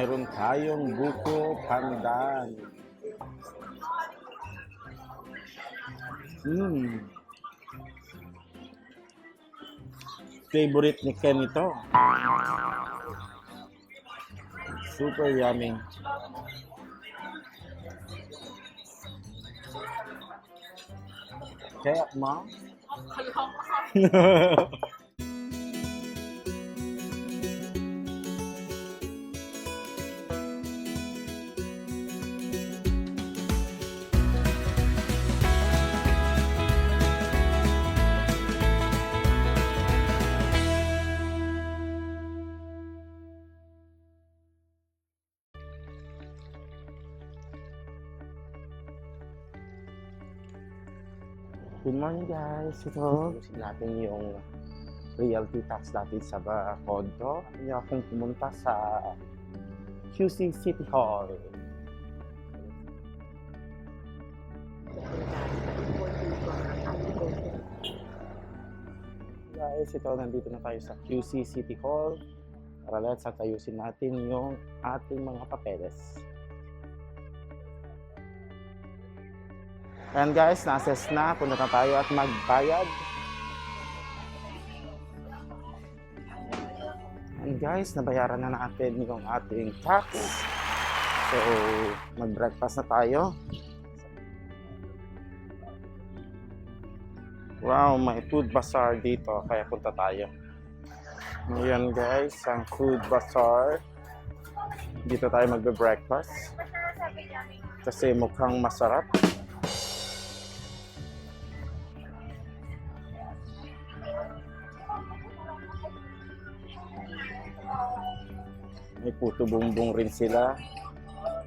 mayroon tayong buko pandan. Hmm. Favorite ni Ken ito. Super yummy. Kaya, mom? Good morning guys. Ito, natin yung realty tax natin sa Bacodo. Kaya akong pumunta sa QC City Hall. Guys, ito, nandito na tayo sa QC City Hall. Para let's at ayusin natin yung ating mga papeles. Ayan guys, na-assess na. Punta na tayo at magbayad. And guys, nabayaran na natin yung ating tax. So, mag-breakfast na tayo. Wow, may food bazaar dito. Kaya punta tayo. Ayan guys, ang food bazaar. Dito tayo magbe-breakfast. Kasi mukhang masarap. May puto bumbong rin sila.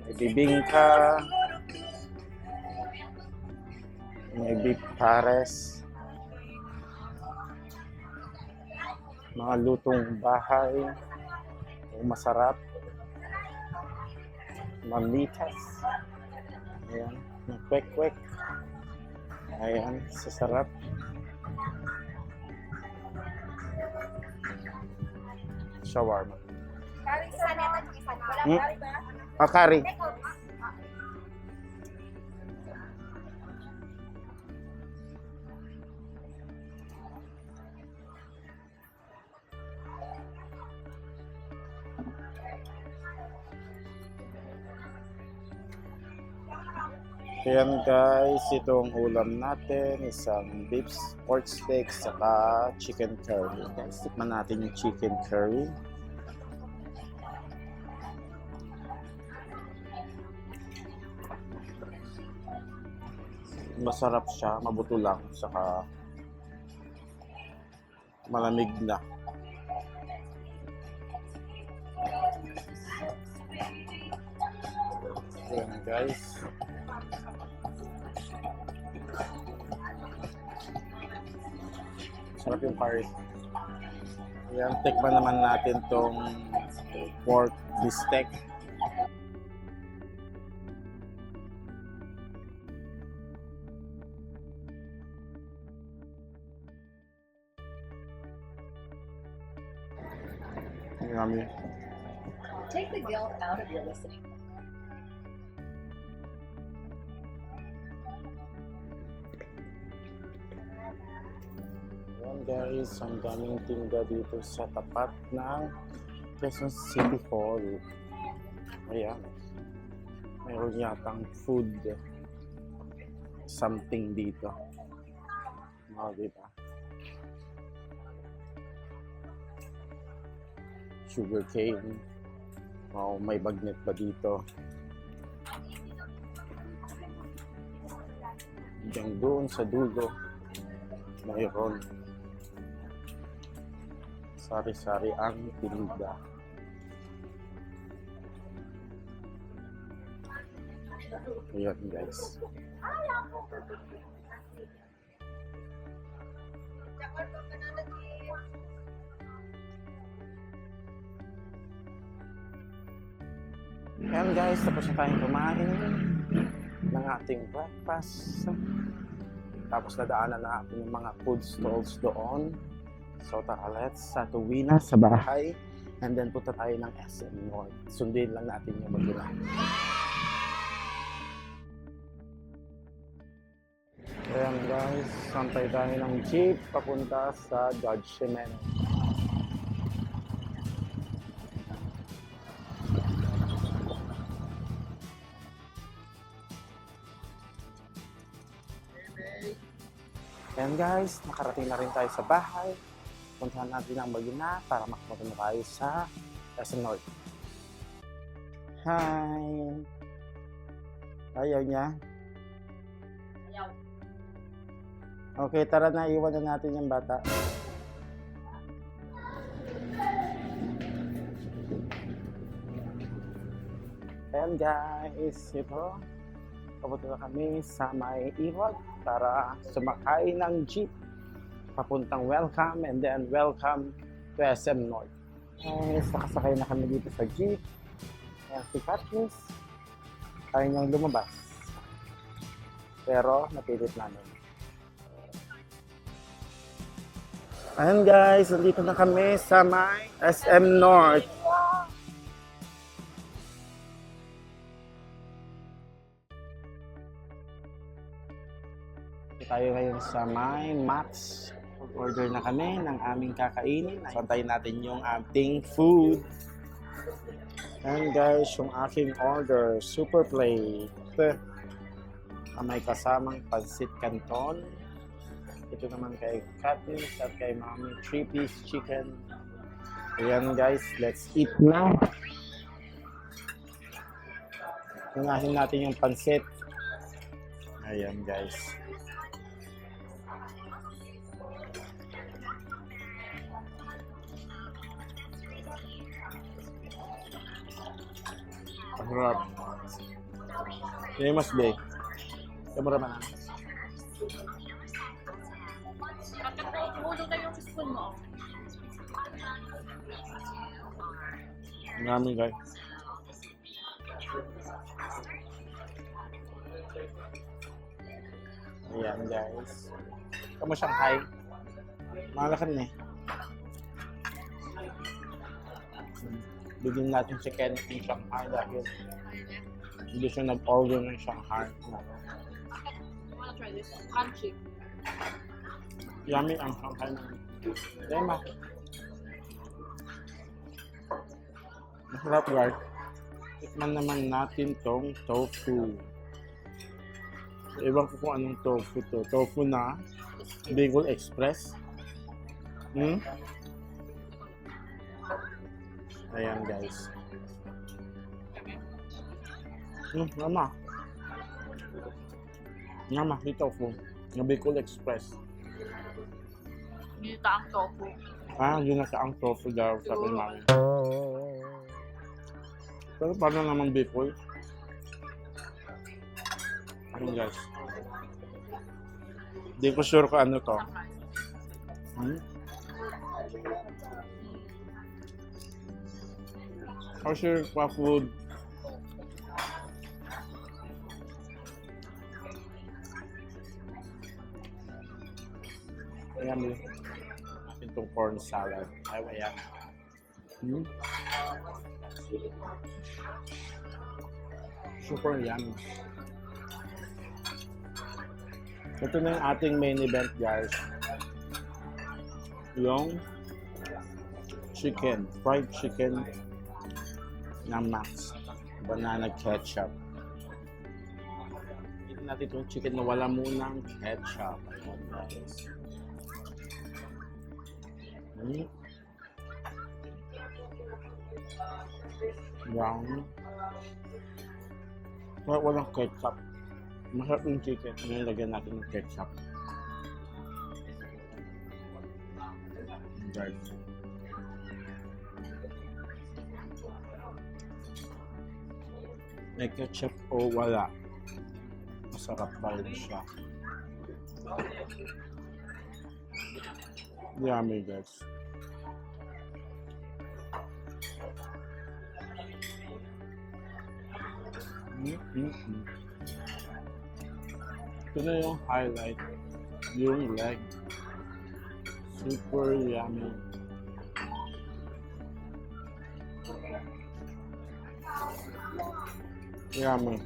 May bibingka. May beef pares. Mga lutong bahay. May masarap. Mamitas. Ayan. May kwek-kwek. Ayan. Sasarap. Shawarma. Kari sa neta yung isa. Wala Hmm? kari ba? Ah, curry. Ayan guys, itong ulam natin, isang beef pork steak, saka chicken curry. Guys, tikman natin yung chicken curry. Masarap siya, mabuto lang, saka malamig na. Ayan guys. Sarap yung curry. Ayan, tikman naman natin tong pork bistec. Out of your listening. Ayan guys, ang daming tinda dito sa tapat ng Quezon City Hall. Ayan. Mayroon yatang food something dito. Mga diba? Sugar cane. Oh, may bagnet pa dito. Diyan doon sa dulo. Mayroon sari-sari ang tinda. Ayan guys. Guys, tapos na tayong kumain ng ating breakfast. Tapos nadaanan na natin yung mga food stalls doon. So tara, let's sa tuwi na sa bahay. And then punta tayo ng SM North. Sundin lang natin yung magula. Ayan guys, santay tayo ng jeep papunta sa Judgment. Ayan guys, nakarating na rin tayo sa bahay. Puntahan natin ang Magina para makapunta na tayo sa SM North. Hi! Ayaw niya. Ayaw. Okay, tara na, iwan na natin yung bata. Ayan guys, ito. Papunta na kami sa may Irod para sumakay ng jeep. Papuntang welcome and then welcome to SM North. Guys, nakasakay na kami dito sa jeep. Ayan si Katniss. Tayo niyang lumabas. Pero napilit namin. Ayan guys, nandito na kami sa may SM North. Dito tayo ngayon sa may Max. Order na kami ng aming kakainin. Santayin natin yung ating food. Ayan guys, yung aking order, super plate. May kasamang pansit canton. Ito naman kay Katniss at kay Mami 3-piece chicken. Ayan guys, let's eat na. Unahin natin yung pansit. Ayan guys. Ang harap. Yung mas be. Yung mura man. Hulog na spoon mo. Ang dami guys. Ayan guys. Kamu Shanghai? Malakan eh. Bigyan natin si Ken ng Shanghai dahil hindi siya nag-order ng Shanghai. I wanna try this. Crunchy. Yummy ang Shanghai na. Dema. Masarap guys. Tikman naman natin tong tofu. Ewan ko kung anong tofu to. Tofu na Bicol Express. Hmm? Ayan guys. Hmm, nama. Nama, di tofu. Yung Bicol Express. Nilita ang tofu. Ah, yun na ang tofu daw sa Siguro. namin. Pero paano naman Bicol? Ayun guys. Hindi ko sure kung ano to. Hmm? Kasi pa food. Ayan mo. Itong corn salad. Ay, ayan. Hmm? Super yummy. Ito na yung ating main event, guys. Yung chicken, fried chicken na Max. Banana ketchup. Ito natin itong chicken na wala munang ketchup. Ayan, guys. Hmm. Brown. Wala, walang ketchup. Masarap yung chicken. Nilagyan natin ng ketchup. Guys. May ketchup o wala. Masarap pa rin siya. Yummy guys. Mm-mm. Ito na yung highlight. Yung leg. Super yummy. Yummy.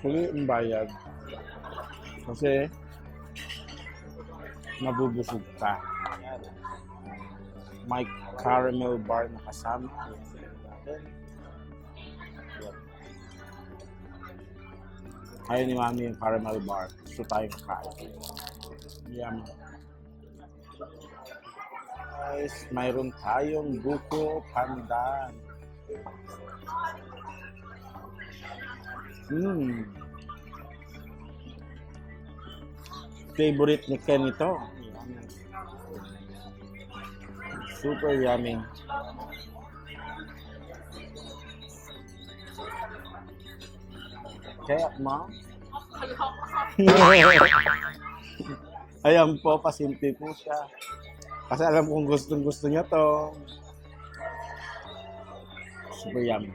Huli ang bayad. Kasi nabubusog ka. May caramel bar na kasama. Ayaw ni Mami yung caramel bar. Gusto tayong kain. Yum. Guys, mayroon tayong buko pandan. Hmm. Favorite ni Ken ito. Super yummy. Kaya, ma? Ayan po, pasimple po siya. Kasi alam kong gustong gusto niya to. Super yummy.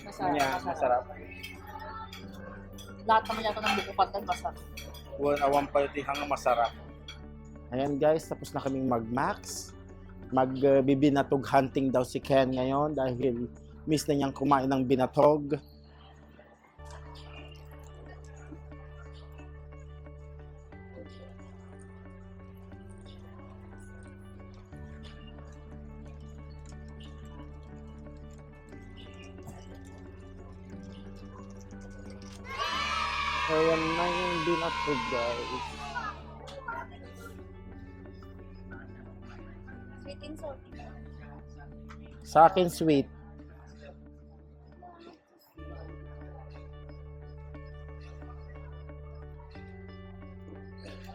Masarap. Yeah, masarap. masarap. Lahat naman yata ng buko pandan masarap. One awang palitihang masarap. Ayan guys, tapos na kaming mag-max. Magbibinatog hunting daw si Ken ngayon dahil miss na niyang kumain ng binatog. Ayan na yung binatog guys. Sa akin sweet.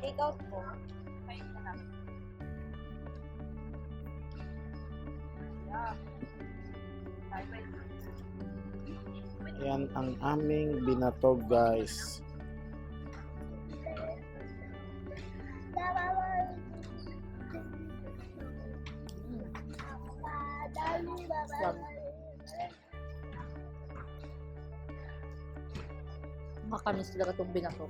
Take out po. Yan ang aming binatog guys. Makamis talaga itong binato.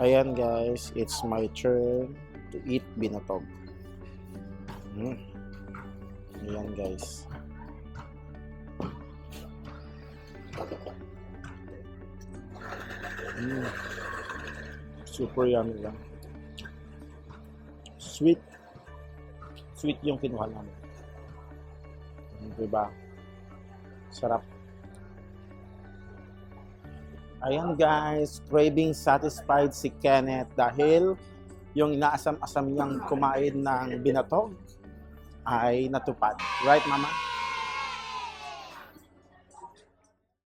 Ayan guys, it's my turn to eat binatog. Mm. Ayan guys. Mm. Super yummy lang. Sweet. Sweet yung kinuha namin. Diba? Sarap. Ayan guys, craving satisfied si Kenneth dahil yung inaasam-asam niyang kumain ng binatog ay natupad. Right, Mama?